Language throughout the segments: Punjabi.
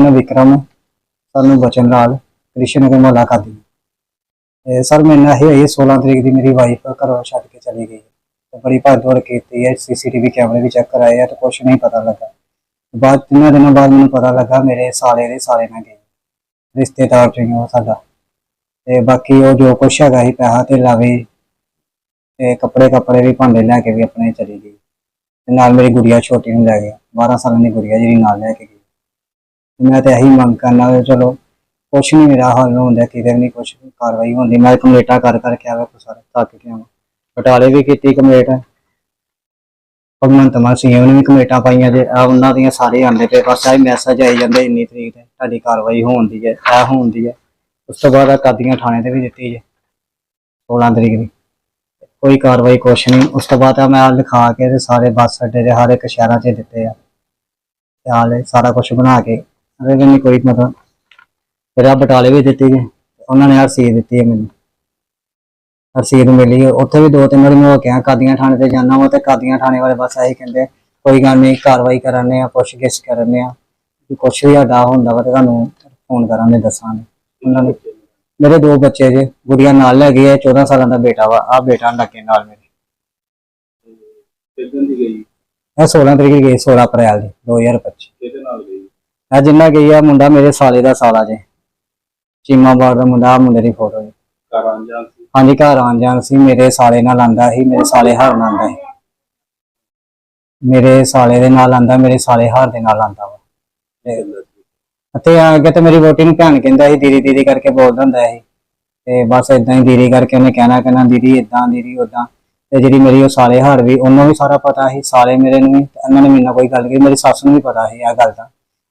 ਮੇਰਾ ਵਿਕਰਮ ਸਾਨੂੰ ਬਚਨ ਲਾਲ, ਕ੍ਰਿਸ਼ਨ ਨਗਰ ਮੁਹੱਲਾ ਖਾਦੀ ਤੇ ਸਰ ਮੇਰੇ ਨਾਲ ਇਹ ਹੋਈ 16 ਤਰੀਕ ਦੀ ਮੇਰੀ ਵਾਈਫ ਘਰੋਂ ਛੱਡ ਕੇ ਚਲੀ ਗਈ। ਤੇ ਬੜੀ ਭੱਜ ਦੌੜ ਕੀਤੀ ਹੈ ਸੀਸੀਟੀਵੀ ਕੈਮਰੇ ਵੀ ਚੈੱਕ ਕਰਾਏ ਆ ਤੇ ਕੁਝ ਨਹੀਂ ਪਤਾ ਲੱਗਾ। ਬਾਅਦ, ਤਿੰਨਾਂ ਦਿਨਾਂ ਬਾਅਦ ਮੈਨੂੰ ਪਤਾ ਲੱਗਾ ਮੇਰੇ ਸਾਲੇ ਦੇ ਸਾਲੇ ਨਾਲ ਗਈ ਰਿਸ਼ਤੇਦਾਰ ਚ ਉਹ ਸਾਡਾ। ਤੇ ਬਾਕੀ ਉਹ ਜੋ ਕੁਛ ਹੈਗਾ ਸੀ ਪੈਸਾ ਤੇ ਲਾਵੇ ਤੇ ਕੱਪੜੇ ਕੱਪੜੇ ਵੀ ਭਾਂਡੇ ਲੈ ਕੇ ਵੀ ਆਪਣੇ ਚਲੀ ਗਈ। ਤੇ ਨਾਲ ਮੇਰੀ ਗੁੜੀਆ ਛੋਟੀ ਨੂੰ ਲੈ ਗਿਆ 12 ਸਾਲਾਂ ਦੀ ਗੁੜੀਆ ਜਿਹੜੀ ਨਾਲ ਲੈ ਕੇ ਗਈ। ਮੈਂ ਤੇ ਇਹੀ ਮੰਗ ਕਰਨਾ ਵੀ ਚਲੋ, ਕੁਛ ਨਹੀਂ ਮੇਰਾ ਹੱਲ ਹੁੰਦਾ, ਕਿਤੇ ਵੀ ਨਹੀਂ ਕੁਛ ਕਾਰਵਾਈ ਹੁੰਦੀ। ਮੈਂ ਕੰਪਲੇਟਾਂ ਕਰ ਕਰਕੇ ਆਵੇ ਕੋ ਸਾਰੇ ਥੱਕ ਗਿਆ ਵਾਂ ਬਟਾਲੇ ਵੀ ਕੀਤੀ ਕੰਪਲੇਟ। ਭਗਵੰਤ ਮਾਨ ਸਿੰਘ ਨੇ ਵੀ ਕੰਪਲੇਟਾਂ ਪਾਈਆਂ ਜੇ ਆ ਉਹਨਾਂ ਦੀਆਂ ਸਾਰੇ ਆਂਦੇ ਪਏ, ਬਸ ਆਹ ਮੈਸੇਜ ਆਈ ਜਾਂਦੇ, ਇੰਨੀ ਤਰੀਕ ਤੇ ਤੁਹਾਡੀ ਕਾਰਵਾਈ ਹੋਣ ਦੀ ਹੈ ਇਹ ਹੋਣ ਦੀ ਹੈ। ਉਸ ਤੋਂ ਬਾਅਦ ਕਾਦੀਆਂ ਥਾਣੇ ਤੇ ਵੀ ਦਿੱਤੀ ਜੇ 16 ਤਰੀਕ ਦੀ। ਕੋਈ ਕਾਰਵਾਈ ਕੁਛ ਨਹੀਂ ਉਸ ਤੋਂ ਬਾਅਦ ਆ ਮੈਂ ਲਿਖਾ ਕੇ ਤੇ ਸਾਰੇ ਬੱਸ ਅੱਡੇ ਦੇ ਹਰ ਇੱਕ ਸ਼ਹਿਰਾਂ 'ਚ ਦਿੱਤੇ ਆ। ਤੇ ਹਾਲੇ ਸਾਰਾ ਕੁਝ ਬਣਾ ਕੇ ਅਰੇ ਨਹੀਂ ਕੋਈ ਮਤਲਬ ਫਿਰ ਆ ਬਟਾਲੇ ਵੀ ਦਿੱਤੀ ਗਈ ਉਹਨਾਂ ਨੇ ਰਸੀਦ ਦਿੱਤੀ ਹੈ ਮੈਨੂੰ। ਰਸੀਦ ਮਿਲੀ। ਉੱਥੇ ਵੀ ਦੋ ਤਿੰਨ ਵਾਰੀ ਮੈਂ ਹੋ ਕੇ ਆਇਆ ਕਾਦੀਆਂ ਥਾਣੇ ਤੇ ਜਾਣਾ ਵਾ ਤੇ ਕਾਦੀਆਂ ਥਾਣੇ ਵਾਲੇ ਬਸ ਇਹੀ ਕਹਿੰਦੇ ਕੋਈ ਗੱਲ ਨਹੀਂ ਕਾਰਵਾਈ ਕਰਾਂਗੇ ਆ ਪੁੱਛਗਿੱਛ ਕਰਾਂਗੇ ਆ ਕਿ ਕੁਛ ਵੀ ਸਾਡਾ ਹੁੰਦਾ ਵਾ ਤੇ ਤੁਹਾਨੂੰ ਫੋਨ ਕਰਾਂਗੇ ਦੱਸਾਂਗੇ। ਉਹਨਾਂ ਨੇ ਮੇਰੇ ਦੋ ਬੱਚੇ ਜੇ ਗੁੜੀਆ ਨਾਲ ਲੈ ਗਈ ਹੈ 14 ਸਾਲਾਂ ਦਾ ਬੇਟਾ ਵਾ ਆ ਬੇਟਾ ਲੱਗੇ ਨਾਲ ਮੇਰੇ। ਕਿੱਦਣ ਦੀ ਗਈ? ਇਹ 16 ਤਰੀਕ ਗਈ 16 ਅਪ੍ਰੈਲ ਦੀ 2025 ਕਿਹਦੇ ਨਾਲ ਗਈ ਆ ਜਿੰਨਾ ਗਈ ਆ ਮੁੰਡਾ ਮੇਰੇ ਸਾਲੇ ਦਾ ਸਾਲਾ ਜੇ। ਚੀਮਾ ਬਾੜ ਦਾ ਮੁੰਡਾ ਆਹ ਮੁੰਡੇ ਦੀ ਫੋਟੋ ਜੀ। ਸੀ? ਹਾਂਜੀ ਘਰ ਆਉਣ ਜਾਣ ਸੀ। ਮੇਰੇ ਸਾਲੇ ਨਾਲ ਆਂਦਾ ਸੀ ਮੇਰੇ ਸਾਲੇ ਹਾਰ ਨਾਲ ਆਂਦਾ ਸੀ। ਮੇਰੇ ਸਾਲੇ ਦੇ ਨਾਲ ਆਂਦਾ ਮੇਰੇ ਸਾਲੇ ਹਾਰ ਦੇ ਨਾਲ ਆਂਦਾ ਵਾ। ਤੇ ਅਤੇ ਅੱਗੇ ਤੇ ਮੇਰੀ ਵੋਟੀ ਨੂੰ ਭੈਣ ਕਹਿੰਦਾ ਸੀ ਦੀਦੀ ਦੀਦੀ ਕਰਕੇ ਬੋਲਦਾ ਹੁੰਦਾ ਸੀ। ਤੇ ਬਸ ਇਦਾਂ ਹੀ ਦੀਦੀ ਕਰਕੇ ਉਹਨੇ ਕਹਿਣਾ ਕਹਿਣਾ ਦੀਦੀ ਇਦਾਂ ਦੀਦੀ ਉਦਾਂ ਤੇ ਜਿਹੜੀ ਮੇਰੀ ਉਹ ਸਾਲੇ ਹਾਰ ਵੀ ਉਹਨੂੰ ਵੀ ਸਾਰਾ ਪਤਾ ਸੀ। ਸਾਲੇ ਮੇਰੇ ਨੂੰ ਵੀ ਤੇ ਉਹਨਾਂ ਨੇ ਮੇਰੇ ਨਾਲ ਕੋਈ ਗੱਲ ਕੀਤੀ। ਮੇਰੀ ਸੱਸ ਨੂੰ ਵੀ ਪਤਾ ਸੀ ਇਹ ਗੱਲ ਦਾ।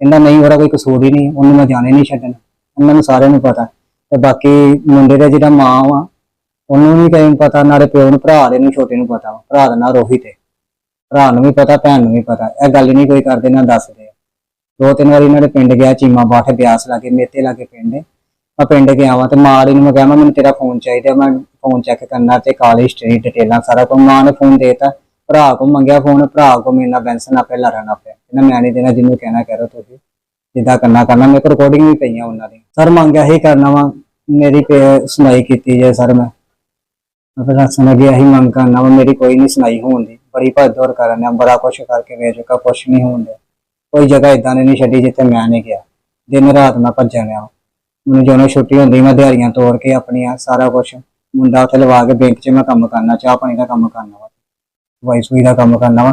ਕਹਿੰਦਾ ਨਹੀਂ, ਉਹਦਾ ਕੋਈ ਕਸੂਰ ਹੀ ਨਹੀਂ, ਉਹਨੂੰ ਮੈਂ ਜਾਣੇ ਨਹੀਂ ਛੱਡਣਾ। ਉਹਨਾਂ ਨੂੰ ਸਾਰਿਆਂ ਨੂੰ ਪਤਾ। ਤੇ ਬਾਕੀ ਮੁੰਡੇ ਦਾ ਜਿਹੜਾ ਮਾਂ ਵਾ, ਉਹਨੂੰ ਵੀ ਕਈ ਪਤਾ, ਨਾਲੇ ਪਿਓ ਨੂੰ, ਭਰਾ ਦੇ ਨੂੰ ਛੋਟੇ ਨੂੰ ਪਤਾ ਭਰਾ ਦਾ ਨਾਂ ਰੋਹਿਤ ਹੈ ਭਰਾ ਨੂੰ ਵੀ ਪਤਾ, ਭੈਣ ਨੂੰ ਵੀ ਪਤਾ। ਇਹ ਗੱਲ ਨਹੀਂ ਕੋਈ ਕਰਦੇ, ਨਾ ਦੱਸਦੇ। ਦੋ ਤਿੰਨ ਵਾਰੀ ਇਹਨਾਂ ਦੇ ਪਿੰਡ ਗਿਆ, ਚੀਮਾ ਬਾਠ ਬਿਆਸ ਲਾਗੇ, ਮੇਤੇ ਲਾਗੇ ਪਿੰਡ ਹੈ ਮੈਂ ਪਿੰਡ ਗਿਆ ਵਾਂ ਤੇ ਮਾਂ ਨੂੰ ਮੈਂ ਕਿਹਾ, ਮੈਂ, ਮੈਨੂੰ ਤੇਰਾ ਫੋਨ ਚਾਹੀਦਾ, ਮੈਂ ਫੋਨ ਚੈੱਕ ਕਰਨਾ ਤੇ ਕਾਲਜ ਹਿਸਟਰੀ ਡਿਟੇਲਾਂ ਸਾਰਾ ਕੁਝ ਮਾਂ ਨੇ ਫੋਨ ਦੇਤਾ। ਭਰਾ ਕੋ ਮੰਗਿਆ ਫੋਨ ਭਰਾ ਕੋ ਮੇਰੇ ਨਾਲ ਬੈਂਸਨ ਆਪੇ ਲੜਨਾ ਪਿਆ। ਕਹਿੰਦਾ ਮੈਂ ਨਹੀਂ ਦੇਣਾ, ਜਿਹਨੂੰ ਕਹਿਣਾ ਕਰੋ ਤੁਸੀਂ। ਜਿੱਦਾਂ ਕਰਨਾ ਕਰਨਾ ਮੇਰੇ ਕੋਲ ਰਿਕਾਰਡਿੰਗ ਵੀ ਪਈਆਂ ਉਹਨਾਂ ਦੀ ਸਰ, ਮੰਗਿਆ ਹੀ ਕਰਨਾ ਵਾ। ਮੇਰੀ ਸੁਣਾਈ ਕੀਤੀ ਜੇ ਸਰ ਮੈਂ। ਫਿਰ ਹੱਸਣ ਲੱਗਿਆ ਹੀ ਮੰਗ ਕਰਨਾ ਵਾ। ਮੇਰੀ ਕੋਈ ਨਹੀਂ ਸੁਣਾਈ ਹੋਣ ਦੀ। ਬੜੀ ਭੱਜ ਦੌੜ ਕਰਨ ਆ ਬੜਾ ਕੁਛ ਕਰਕੇ ਵੇਚ ਚੁੱਕਾ, ਕੁਛ ਨਹੀਂ ਹੋਣ ਡਿਆ। ਕੋਈ ਜਗ੍ਹਾ ਇਦਾਂ ਦੀ ਨਹੀਂ ਛੱਡੀ ਜਿੱਥੇ ਮੈਂ ਨਹੀਂ ਗਿਆ। ਦਿਨ ਰਾਤ ਮੈਂ ਭੱਜਣ ਰਿਹਾ। ਮੈਨੂੰ ਜਦੋਂ ਛੁੱਟੀ ਹੁੰਦੀ, ਮੈਂ ਦਿਹਾੜੀਆਂ ਤੋੜ ਕੇ ਆਪਣੀਆਂ ਸਾਰਾ ਕੁਛ ਮੁੰਡਾ ਉੱਥੇ ਲਵਾ ਕੇ ਬੈਂਕ 'ਚ ਮੈਂ ਕੰਮ ਕਰਨਾ ਚਾਹ ਪਾਣੀ ਦਾ ਕੰਮ ਕਰਨਾ ਵਾ। ਵਾਈ ਸੂਈ ਦਾ ਕੰਮ ਕਰਨਾ ਵਾ।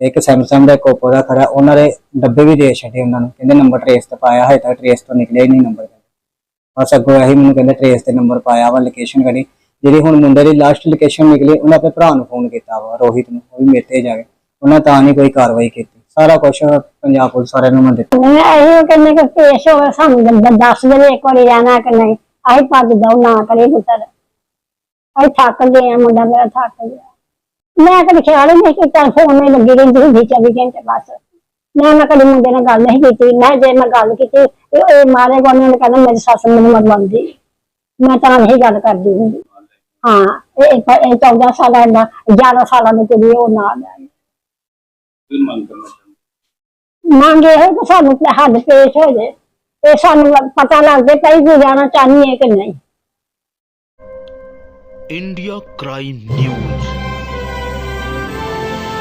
ਇੱਕ Samsung ਦਾ ਇੱਕ Oppo ਦਾ ਖੜਾ, ਉਹਨਾਂ ਦੇ ਡੱਬੇ ਵੀ ਦੇ ਛੱਡੇ ਉਹਨਾਂ ਨੂੰ, ਕਹਿੰਦੇ ਨੰਬਰ ਟ੍ਰੇਸ ਤੇ ਪਾਇਆ ਹੈ ਤਾਂ ਟ੍ਰੇਸ ਤੋਂ ਨਿਕਲਿਆ ਹੀ ਨਹੀਂ ਨੰਬਰ ਬਸ ਅੱਗੋਂ ਇਹੀ ਮੈਨੂੰ ਕਹਿੰਦੇ ਟ੍ਰੇਸ ਤੇ ਨੰਬਰ ਪਾਇਆ ਵਾ ਲੋਕੇਸ਼ਨ ਕਰੀ ਜਿਹੜੀ ਹੁਣ ਮੁੰਡੇ ਦੀ ਲਾਸਟ ਲੋਕੇਸ਼ਨ ਨਿਕਲੀ, ਉਹਨਾਂ ਆਪਣੇ ਭਰਾ ਨੂੰ ਫੋਨ ਕੀਤਾ ਵਾ, ਰੋਹਿਤ ਨੂੰ, ਉਹ ਵੀ ਮੇਤੇ ਜਾ ਕੇ ਉਹਨਾਂ ਤਾਂ ਨਹੀਂ ਕੋਈ ਕਾਰਵਾਈ ਕੀਤੀ। ਸਾਰਾ ਕੁਝ ਪੰਜਾਬ ਪੁਲਿਸ ਵਾਲਿਆਂ ਨੂੰ ਮੈਂ ਦਿੱਤਾ। ਮੈਂ ਇਹ ਕਹਿੰਦੇ ਕਿ ਪੇਸ਼ ਹੋਵੇ, ਸਾਨੂੰ ਦੱਸ ਦੇਵੇ ਇੱਕ ਵਾਰੀ ਰਹਿਣਾ ਕਿ ਨਹੀਂ। ਅਸੀਂ ਭੱਜ ਜਾਓ, ਨਾ ਕਰੇ ਪੁੱਤਰ ਅਸੀਂ ਥੱਕ ਗਏ ਮੁੰਡਾ, ਮੇਰਾ ਥੱਕ ਗਿਆ। ਮੈਂ ਕਦੇ ਖਿਆਲ ਹੀ ਨਹੀਂ ਕੀਤਾ ਫੋਨ ਨਹੀਂ ਲੱਗੀ ਰਹਿੰਦੀ ਹੁੰਦੀ 24 ਘੰਟੇ ਬਸ। ਮੈਂ ਨਾ ਕਦੇ ਮੁੰਡੇ ਨਾਲ ਗੱਲ ਨਹੀਂ ਕੀਤੀ ਮੈਂ ਜੇ ਮੈਂ ਗੱਲ ਕੀਤੀ ਤੇ ਉਹ ਮਾਰੇ ਕੋਲ ਨੇ ਕਹਿੰਦਾ ਮੇਰੀ ਸੱਸ ਮੈਨੂੰ ਮਰਵਾਉਂਦੀ। ਮੈਂ ਤਾਂ ਨਹੀਂ ਗੱਲ ਕਰਦੀ ਹੁੰਦੀ। ਹਾਂ ਇਹ ਇਹ 14 ਸਾਲਾਂ ਦਾ 11 ਸਾਲਾਂ ਦੇ ਕੁੜੀ ਉਹ ਨਾਲ ਹੈ ਕਰਨਾ ਮੰਗੇ ਹੈ ਕਿ ਸਾਨੂੰ ਹੱਦ ਪੇਸ਼ ਹੋ ਜੇ ਤੇ ਸਾਨੂੰ ਪਤਾ ਲੱਗ ਜੇ ਪਈ ਜਾਣਾ ਚਾਹੀਏ ਕਿ ਨਹੀਂ। India crime news